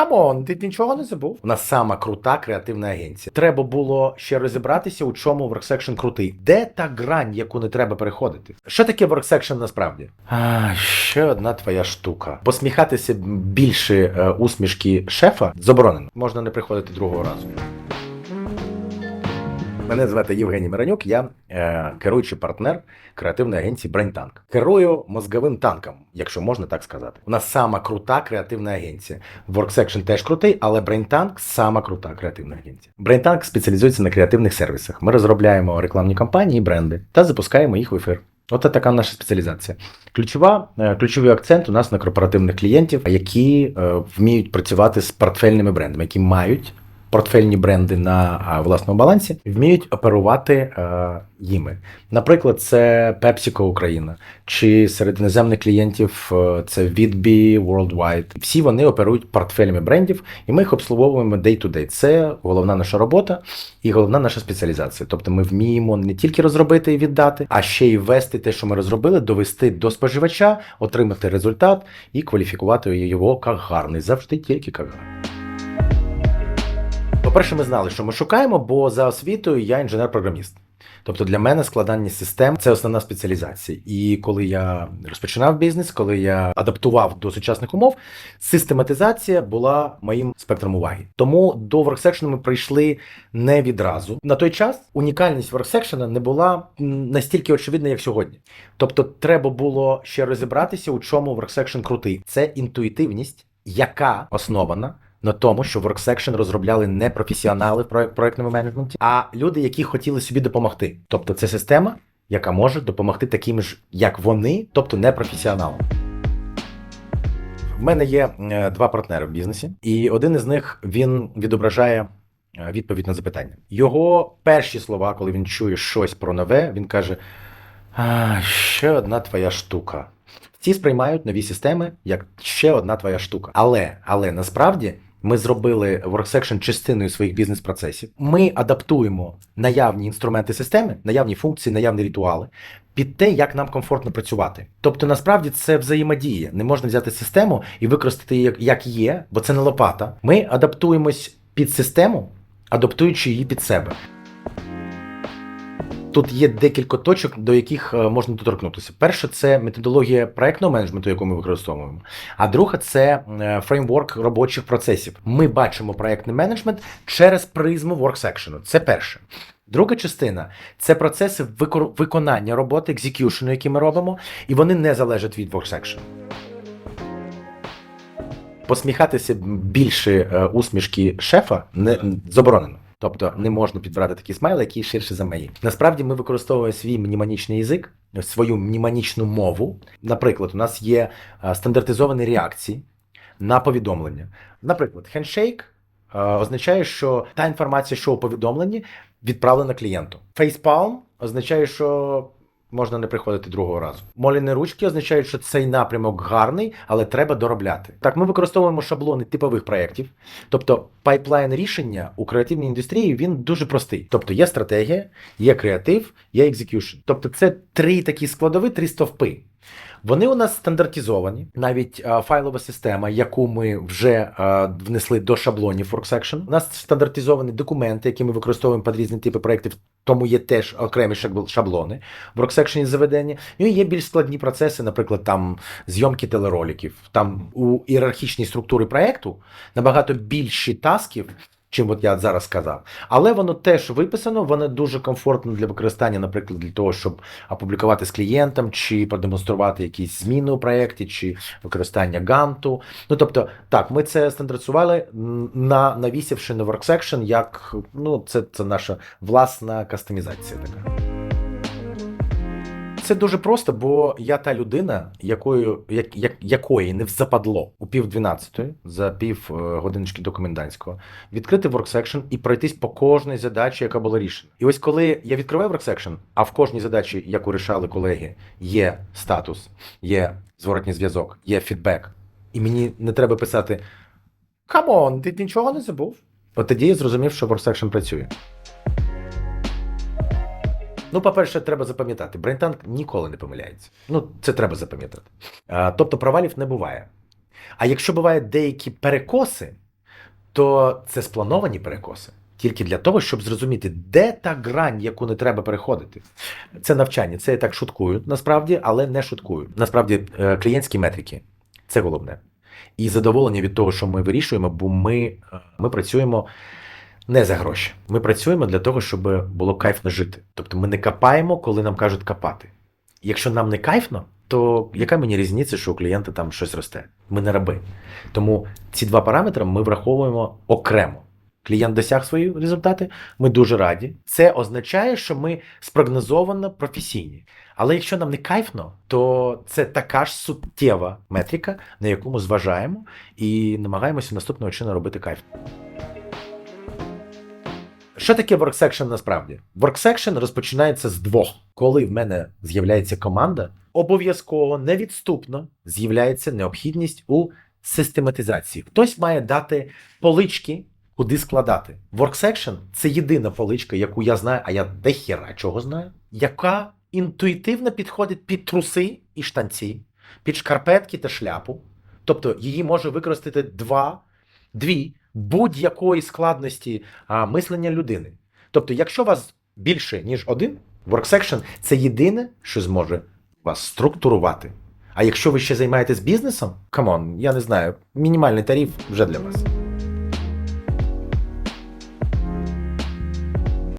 Камон, ти нічого не забув. У нас сама крута креативна агенція. Треба було ще розібратися, у чому WorkSection крутий. Де та грань, яку не треба переходити? Що таке WorkSection насправді? А, ще одна твоя штука. Посміхатися більше е, усмішки шефа заборонено. Можна не приходити другого разу. Мене звати Євгеній Миранюк, я е, керуючий партнер креативної агенції Brain Керую мозговим танком, якщо можна так сказати. У нас сама крута креативна агенція. WorkSection теж крутий, але Brain сама крута креативна агенція. Brain спеціалізується на креативних сервісах. Ми розробляємо рекламні кампанії і бренди та запускаємо їх в ефір. От така наша спеціалізація. Ключова, е, ключовий акцент у нас на корпоративних клієнтів, які е, вміють працювати з портфельними брендами, які мають портфельні бренди на власному балансі, вміють оперувати е, їми. Наприклад, це PepsiCo Україна, чи серед іноземних клієнтів е, це Whitby Worldwide. Всі вони оперують портфелями брендів, і ми їх обслуговуємо day to day. Це головна наша робота і головна наша спеціалізація. Тобто ми вміємо не тільки розробити і віддати, а ще й ввести те, що ми розробили, довести до споживача, отримати результат і кваліфікувати його як гарний. Завжди тільки як гарний. По-перше, ми знали, що ми шукаємо, бо за освітою я інженер-програміст. Тобто для мене складання систем це основна спеціалізація. І коли я розпочинав бізнес, коли я адаптував до сучасних умов, систематизація була моїм спектром уваги. Тому до WorkSection ми прийшли не відразу. На той час унікальність WorkSection не була настільки очевидна, як сьогодні. Тобто, треба було ще розібратися, у чому WorkSection крутий. Це інтуїтивність, яка основана на тому, що WorkSection розробляли не професіонали в проєктному менеджменті, а люди, які хотіли собі допомогти. Тобто, це система, яка може допомогти таким ж, як вони, тобто не професіоналам. В мене є е, два партнери в бізнесі, і один із них він відображає е, відповідь на запитання. Його перші слова, коли він чує щось про нове, він каже: а, ще одна твоя штука. Ці сприймають нові системи як ще одна твоя штука. Але, але насправді ми зробили WorkSection частиною своїх бізнес-процесів. Ми адаптуємо наявні інструменти системи, наявні функції, наявні ритуали під те, як нам комфортно працювати. Тобто, насправді це взаємодія. Не можна взяти систему і використати її як- є, бо це не лопата. Ми адаптуємось під систему, адаптуючи її під себе. Тут є декілька точок, до яких е, можна доторкнутися. Перше, це методологія проектного менеджменту, яку ми використовуємо. А друге, це е, фреймворк робочих процесів. Ми бачимо проектний менеджмент через призму WorkSection. Це перше. Друга частина це процеси виконання роботи, екзекюшену, які ми робимо, і вони не залежать від WorkSection. Посміхатися більше е, усмішки шефа не заборонено. Тобто не можна підбирати такі смайли, які ширше за мої. Насправді ми використовуємо свій мнемонічний язик, свою мнемонічну мову. Наприклад, у нас є е, стандартизовані реакції на повідомлення. Наприклад, хендшейк означає, що та інформація, що у повідомленні, відправлена клієнту. Фейспалм означає, що можна не приходити другого разу. Моліни ручки означають, що цей напрямок гарний, але треба доробляти. Так, ми використовуємо шаблони типових проєктів. Тобто пайплайн рішення у креативній індустрії він дуже простий. Тобто є стратегія, є креатив, є екзекюшн. Тобто це три такі складові, три стовпи. Вони у нас стандартизовані, навіть е, файлова система, яку ми вже е, внесли до шаблонів WorkSection. У нас стандартизовані документи, які ми використовуємо під різні типи проєктів, тому є теж окремі шаблони в WorkSection заведені. Ну і є більш складні процеси, наприклад, там зйомки телероликів. Там у ієрархічній структурі проєкту набагато більші тасків. Чим от я зараз сказав, але воно теж виписано, воно дуже комфортно для використання, наприклад, для того, щоб опублікувати з клієнтом, чи продемонструвати якісь зміни у проєкті, чи використання ганту. Ну тобто, так, ми це стандартизували, на навісивши на WorkSection, як ну, це, це наша власна кастомізація така. Це дуже просто, бо я та людина, якою, як, як, якої не западло у пів дванадцятої за пів е, годиночки до комендантського відкрити WorkSection і пройтись по кожній задачі, яка була рішена. І ось коли я відкриваю WorkSection, а в кожній задачі, яку рішали колеги, є статус, є зворотній зв'язок, є фідбек, і мені не треба писати Камон, ти нічого не забув. От тоді я зрозумів, що WorkSection працює. Ну, по-перше, треба запам'ятати, брейнтанк ніколи не помиляється. Ну, це треба запам'ятати. Тобто провалів не буває. А якщо бувають деякі перекоси, то це сплановані перекоси. Тільки для того, щоб зрозуміти, де та грань, яку не треба переходити. Це навчання, це так шуткую, насправді, але не шуткую. Насправді, е, клієнтські метрики це головне. І задоволення від того, що ми вирішуємо, бо ми, е, ми працюємо не за гроші. Ми працюємо для того, щоб було кайфно жити. Тобто ми не копаємо, коли нам кажуть копати. Якщо нам не кайфно, то яка мені різниця, що у клієнта там щось росте? Ми не раби. Тому ці два параметри ми враховуємо окремо. Клієнт досяг свої результати, ми дуже раді. Це означає, що ми спрогнозовано професійні. Але якщо нам не кайфно, то це така ж суттєва метрика, на яку ми зважаємо і намагаємося наступного чину робити кайф. Що таке worksection насправді? Worksection розпочинається з двох. Коли в мене з'являється команда, обов'язково невідступно з'являється необхідність у систематизації. Хтось має дати полички, куди складати. Worksection – це єдина поличка, яку я знаю, а я дехіра чого знаю, яка інтуїтивно підходить під труси і штанці, під шкарпетки та шляпу. Тобто її може використати два, дві будь-якої складності а, мислення людини. Тобто, якщо вас більше, ніж один, worksection – це єдине, що зможе вас структурувати. А якщо ви ще займаєтесь бізнесом, камон, я не знаю, мінімальний тариф вже для вас.